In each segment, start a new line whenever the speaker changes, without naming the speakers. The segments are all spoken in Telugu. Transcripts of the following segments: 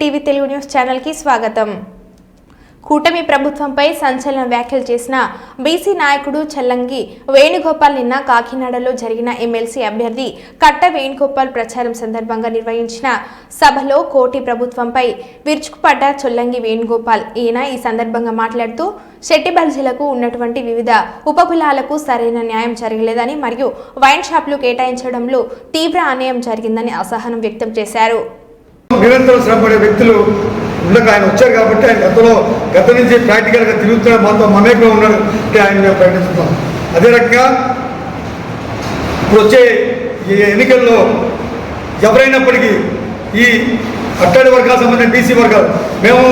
టీవీ తెలుగు న్యూస్ ఛానల్కి స్వాగతం. కూటమి ప్రభుత్వంపై సంచలన వ్యాఖ్యలు చేసిన బీసీ నాయకుడు చల్లంగి వేణుగోపాల్ నిన్న కాకినాడలో జరిగిన ఎమ్మెల్సీ అభ్యర్థి కట్ట వేణుగోపాల్ ప్రచారం సందర్భంగా నిర్వహించిన సభలో కోటి ప్రభుత్వంపై విరుచుకుపడ్డ చొల్లంగి వేణుగోపాల్. ఈయన ఈ సందర్భంగా మాట్లాడుతూ శెట్టి బల్జీలకు ఉన్నటువంటి వివిధ ఉపకులాలకు సరైన న్యాయం జరగలేదని మరియు వైన్ షాపులు కేటాయించడంలో తీవ్ర అన్యాయం జరిగిందని అసహనం వ్యక్తం చేశారు.
నిరంతరం శ్రమపడే వ్యక్తులు ఉండక ఆయన వచ్చారు కాబట్టి ఆయన గతంలో గత నుంచి ప్రాక్టికల్గా తిరుగుతున్నాడు మాతో మమేకంగా ఉన్నాడు అంటే ఆయన మేము ప్రకటిస్తున్నాం. అదే రకంగా ఇప్పుడు వచ్చే ఈ ఎన్నికల్లో ఎవరైనప్పటికీ ఈ అట్టడి వర్గాలకు సంబంధించిన బీసీ వర్గాలు మేము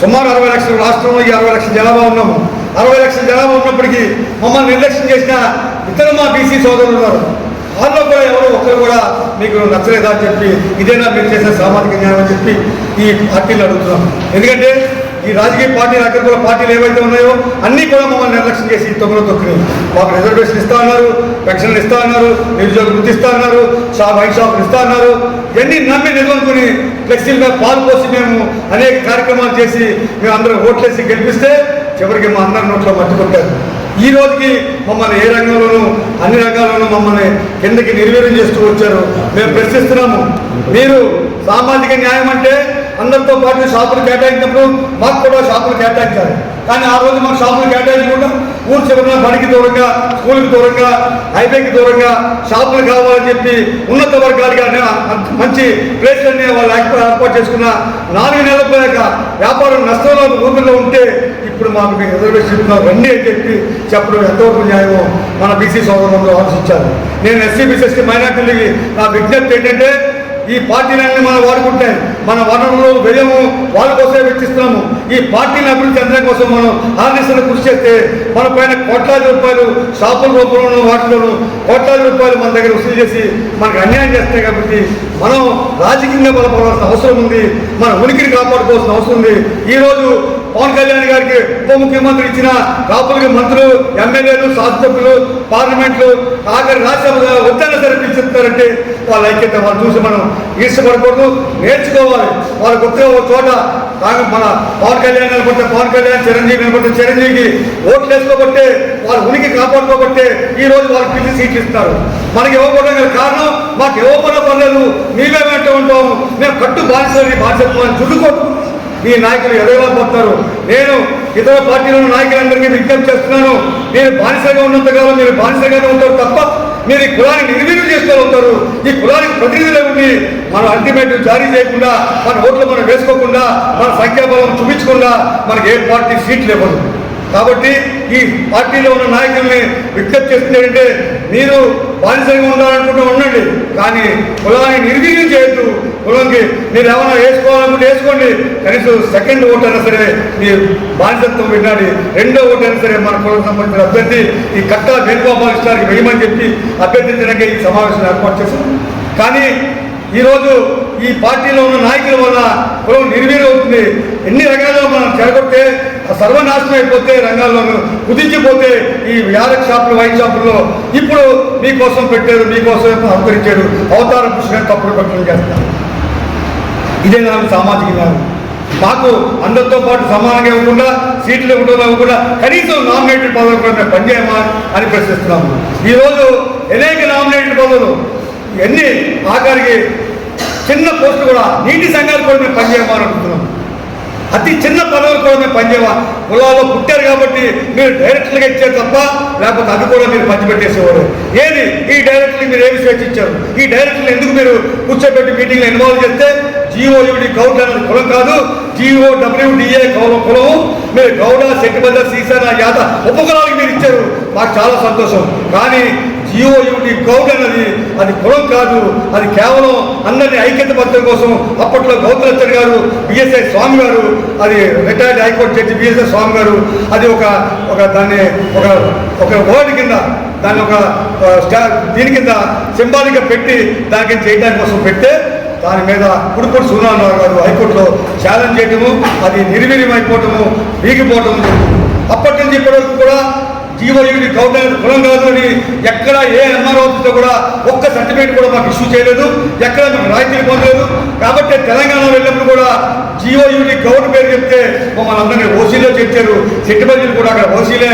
సుమారు అరవై లక్షల రాష్ట్రంలో ఈ అరవై లక్షల జనాభా ఉన్నాము. అరవై లక్షల జనాభా ఉన్నప్పటికీ మమ్మల్ని నిర్లక్ష్యం చేసిన ఇతర మా బీసీ సోదరులు ఉన్నారు. వాళ్ళలో కూడా ఎవరు ఒకరు కూడా మీకు నచ్చలేదా అని చెప్పి ఇదేనా మీరు చేసిన సామాజిక న్యాయం అని చెప్పి ఈ పార్టీలు అడుగుతున్నాం. ఎందుకంటే ఈ రాజకీయ పార్టీలు అక్కడ కూడా పార్టీలు ఏవైతే ఉన్నాయో అన్నీ కూడా మమ్మల్ని నిర్లక్ష్యం చేసి తొమ్మిది తొక్కినాయి. మాకు రిజర్వేషన్ ఇస్తా అన్నారు పెన్షన్లు ఇస్తా అన్నారు నిరుద్యోగ వృత్తి ఇస్తా అన్నారు షాప్ వైన్ షాపులు ఇస్తా అన్నారు ఇవన్నీ నమ్మి నిజమనుకుని ఫ్లెక్సీల మీద పాలు పోసి మేము అనేక కార్యక్రమాలు చేసి మేము అందరం ఓట్లేసి గెలిపిస్తే చివరికి మా అందరి నోట్లో మట్టుకుంటారు ఈ రోజుకి మమ్మల్ని ఏ రంగంలోనూ అన్ని రంగాల్లోనూ మమ్మల్ని కిందకి నిర్వీర్యం చేస్తూ వచ్చారు. మేము ప్రశ్నిస్తున్నాము. మీరు సామాజిక న్యాయం అంటే అందరితో పాటు షాపులు కేటాయించినప్పుడు మాకు కూడా షాపులు కేటాయించాలి. కానీ ఆ రోజు మాకు షాపులు కేటాయించకుండా ఊరు చివరన బడికి దూరంగా స్కూల్కి దూరంగా హైవేకి దూరంగా షాపులు కావాలని చెప్పి ఉన్నత వర్గాలుగా మంచి మంచి ప్లేస్లన్నీ వాళ్ళు ఏర్పాటు చేసుకున్న నాలుగు నెలల పోయాక వ్యాపారం నష్టంలో ఊపిలో ఉంటే ఇప్పుడు మాకు మీకు రిజర్వేషన్ రండి అని చెప్పి చెప్పడం ఎంతవరకు న్యాయమో మన బీసీ సోదరులు ఆలోచించారు. నేను ఎస్సీ బీసీఎస్టీ మైనార్టీలకి నా విజ్ఞప్తి ఏంటంటే ఈ పార్టీలన్నీ మనం వాడుకుంటే మన వనరులు వ్యయము వాళ్ళ కోసమే వెచ్చిస్తున్నాము. ఈ పార్టీని అభివృద్ధి చెందడం కోసం మనం ఆర్ఎస్ఎల్ కృషి చేస్తే మన పైన కోట్లాది రూపాయలు షాపుల రూపంలోనూ వాటిలోనూ కోట్లాది రూపాయలు మన దగ్గర వసూలు చేసి మనకు అన్యాయం చేస్తాయి కాబట్టి మనం రాజకీయంగా బలపడాల్సిన అవసరం ఉంది. మన ఉనికిని కాపాడుకోవాల్సిన అవసరం ఉంది. ఈరోజు పవన్ కళ్యాణ్ గారికి ఉప ముఖ్యమంత్రి ఇచ్చిన కాపులకి మంత్రులు ఎమ్మెల్యేలు శాసనసభ్యులు పార్లమెంట్లు ఆఖరి రాజ్యసభ వద్దన్న సరే పిలుచుతారంటే వాళ్ళ ఐక్యత వాళ్ళు చూసి మనం ఈర్షపడకూడదు నేర్చుకోవాలి. వాళ్ళకి గుర్తుగా ఒక చోట మన పవన్ కళ్యాణ్ నిలబడితే పవన్ కళ్యాణ్ చిరంజీవి నిలబడితే చిరంజీవికి ఓట్లు వేసుకోబట్టే వాళ్ళ ఉనికి కాపాడుకోబట్టే ఈ రోజు వాళ్ళకి పిలిచి సీట్లు ఇస్తారు మనకి ఇవ్వకూడదు కారణం మాకు ఇవ్వకుండా పర్లేదు మేమే వెంట ఉంటాము మేము కట్టు బాధ్యత బాధ్యత అని చుట్టుకోవడం ఈ నాయకులు ఎదగలా పోతారు. నేను ఇతర పార్టీల నాయకులందరికీ విజ్ఞప్తి చేస్తున్నాను. మీరు బానిసగా ఉన్నంతకాలం మీరు బానిసగానే ఉంటారు తప్ప మీరు ఈ కులాన్ని నిర్వీర్యం చేసుకోగలుగుతారు ఈ కులానికి ప్రతినిధులే ఉండి మనం అల్టిమేట్ జారీ చేయకుండా మన ఓట్లు మనం వేసుకోకుండా మన సంఖ్యాబలం చూపించకుండా మనకి ఏ పార్టీ సీట్లు ఇవ్వదు. కాబట్టి ఈ పార్టీలో ఉన్న నాయకుల్ని విజ్ఞప్తి చేస్తుందంటే మీరు బానిసంగా ఉండాలనుకుంటూ ఉండండి. కానీ కులాన్ని నిర్వీర్యం చేయొద్దు. కులంకి మీరు ఏమైనా వేసుకోవాలనుకుంటే వేసుకోండి. కనీసం సెకండ్ ఓటు అయినా సరే మీ బానిసత్వం వినాలి. రెండో ఓటు అయినా సరే మన కులం సంబంధించిన అభ్యర్థి ఈ కట్ట వేణుగోపాల్ వేయమని చెప్పి అభ్యర్థించడానికి ఈ సమావేశం ఏర్పాటు చేశాం. కానీ ఈరోజు ఈ పార్టీలో ఉన్న నాయకుల వల్ల కులం నిర్వీర్యం అవుతుంది. ఎన్ని రంగాల్లో మనం చేరగొట్టే సర్వనాశనం అయిపోతే రంగాల్లోనూ కుదించిపోతే ఈ యారక్ షాపులు వైన్ షాపుల్లో ఇప్పుడు మీకోసం పెట్టారు మీకోసం అవతరించారు అవతారం పురుషులు తప్పుడు పెట్టడం చేస్తారు ఇదే మనం సామాజిక న్యాయం మాకు అందరితో పాటు సమానంగా ఇవ్వకుండా సీట్లు ఇవ్వకుండా ఇవ్వకుండా కనీసం నామినేటెడ్ పదవులు కూడా మేము పనిచేయమా అని ప్రశ్నిస్తున్నాము. ఈరోజు అనేక నామినేటెడ్ పదవులు ఎన్ని ఆఖరికి చిన్న పోస్టు కూడా నీటి సంఘాలు కూడా మేము పనిచేయమని అనుకుంటున్నాం అతి చిన్న పదవులు కూడా మేము పనిచేయమా కులాల్లో పుట్టారు కాబట్టి మీరు డైరెక్టర్లుగా ఇచ్చారు తప్ప లేకపోతే అది కూడా మీరు పంచిపెట్టేసేవారు. ఏది? ఈ డైరెక్టర్లు మీరు ఏమి స్వేచ్ఛ ఇచ్చారు ఈ డైరెక్టర్లు ఎందుకు మీరు కూర్చోబెట్టి మీటింగ్లో ఇన్వాల్వ్ చేస్తే జిఓయుడి గౌడ్ అనేది కులం కాదు జీఓ డబ్ల్యూడిఏ కౌలం కులం మీరు గౌడ శెట్టిబద్ద సీసన యాద ఉపకులాలకు మీరు ఇచ్చారు. మాకు చాలా సంతోషం. కానీ జిఓయుడి గౌడ్ అన్నది. అది కులం కాదు. అది కేవలం అందరినీ ఐక్యతబద్ధం కోసం అప్పట్లో గౌతలచ్చర్ గారు బిఎస్ఐ స్వామి గారు అది retired high court judge BSI Swami garu అది ఒక ఒక దాన్ని ఒక ఒక వర్డ్ కింద దాన్ని ఒక స్టా- దీని కింద సింబాలిక్గా పెట్టి దానికి చేయడానికి కోసం పెడితే దాని మీద కుడుపూడి సూర్యనారాయణ గారు హైకోర్టులో ఛాలెంజ్ చేయటము అది నిర్వీర్యం అయిపోవటము వీగిపోవటము. అప్పటి నుంచి ఇప్పటివరకు కూడా జీవోయూడి గవర్నర్ కులం కాదు అని ఎక్కడ ఏ ఎంఆర్ఓ ఆఫీస్లో కూడా ఒక్క సర్టిఫికేట్ కూడా మాకు ఇష్యూ చేయలేదు. ఎక్కడ మాకు రాయితీలు పొందలేదు. కాబట్టి తెలంగాణ వెళ్ళినప్పుడు కూడా జీవోయూడి గవర్నర్ పేరు చెప్తే మమ్మల్ని అందరినీ ఓసీలో చేర్చారు. సెట్టుబడిలు కూడా అక్కడ ఓసీలే.